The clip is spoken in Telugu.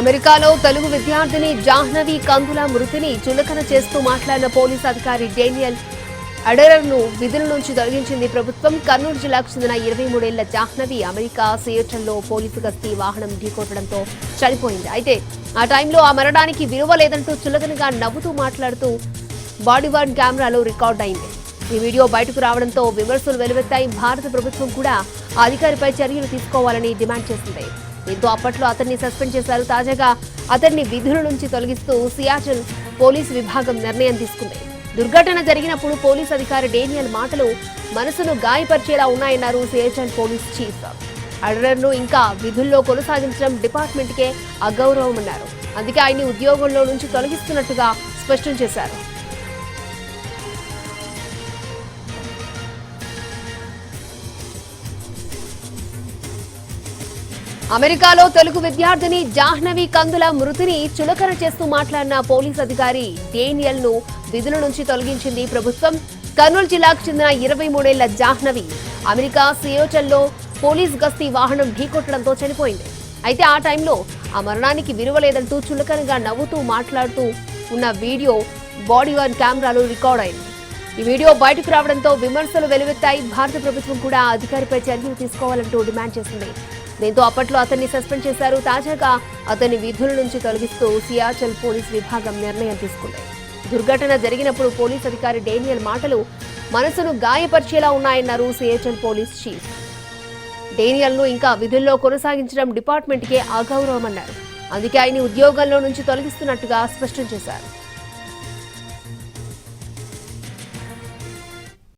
అమెరికాలో తెలుగు విద్యార్థిని జాహ్నవి కందుల మృతిని చులకన చేస్తూ మాట్లాడిన పోలీస్ అధికారి డేనియల్ అడరర్ను విధుల నుంచి తొలగించింది ప్రభుత్వం. కర్నూలు జిల్లాకు చెందిన ఇరవై మూడేళ్ళ జాహ్నవి అమెరికా సియేటర్లో పోలీసు గస్తీ వాహనం ఢీకొట్టడంతో చనిపోయింది. అయితే ఆ టైంలో ఆ మరణానికి విలువ లేదంటూ చులకనగా నవ్వుతూ మాట్లాడుతూ బాడీవార్డ్ కెమెరాలో రికార్డ్ అయింది. ఈ వీడియో బయటకు రావడంతో విమర్శలు వెలువెత్తాయి. భారత ప్రభుత్వం కూడా అధికారిపై చర్యలు తీసుకోవాలని డిమాండ్ చేసింది. దీంతో అప్పట్లో అతన్ని సస్పెండ్ చేశారు తాజాగా అతన్ని విధుల నుంచి తొలగిస్తూ సియాచన్ పోలీసు విభాగం నిర్ణయం తీసుకుంది. దుర్ఘటన జరిగినప్పుడు పోలీస్ అధికారి డేనియల్ మాటలు మనసును గాయపరిచేలా ఉన్నాయన్నారు సియాచన్ పోలీస్ చీఫ్. అడరర్ను ఇంకా విధుల్లో కొనసాగించడం డిపార్ట్మెంట్కే అగౌరవమన్నారు. అందుకే ఆయన్ని ఉద్యోగంలో నుంచి తొలగిస్తున్నట్టుగా స్పష్టం చేశారు. అమెరికాలో తెలుగు విద్యార్థిని జాహ్నవి కందుల మృతిని చులకన చేస్తూ మాట్లాడిన పోలీస్ అధికారి డేనియల్ను విధుల నుంచి తొలగించింది ప్రభుత్వం. కర్నూలు జిల్లాకు చెందిన ఇరవై మూడేళ్ళ జాహ్నవి అమెరికా సియోచల్లో పోలీస్ గస్తీ వాహనం ఢీకొట్టడంతో చనిపోయింది. అయితే ఆ టైంలో ఆ మరణానికి విలువ లేదంటూ చులకనగా నవ్వుతూ మాట్లాడుతూ ఉన్న వీడియో బాడీ వన్ కెమెరాలో రికార్డ్ అయింది. ఈ వీడియో బయటకు రావడంతో విమర్శలు వెలువెత్తాయి. భారత ప్రభుత్వం కూడా అధికారిపై చర్యలు తీసుకోవాలంటూ డిమాండ్ చేసింది. దీంతో అప్పట్లో అతన్ని సస్పెండ్ చేశారు. తాజాగా అతన్ని విధుల నుంచి తొలగిస్తూ సియాచల్ పోలీస్ విభాగం నిర్ణయం తీసుకుంది. దుర్ఘటన జరిగినప్పుడు పోలీస్ అధికారి డేనియల్ మాటలు మనసును గాయపరిచేలా ఉన్నాయన్నారు సియాచల్ పోలీస్ చీఫ్. డేనియల్ను ఇంకా విధుల్లో కొనసాగించడం డిపార్ట్మెంట్కే అగౌరవమన్నారు అందుకే ఆయన్ని ఉద్యోగంలో నుంచి తొలగిస్తున్నట్టుగా స్పష్టం చేశారు.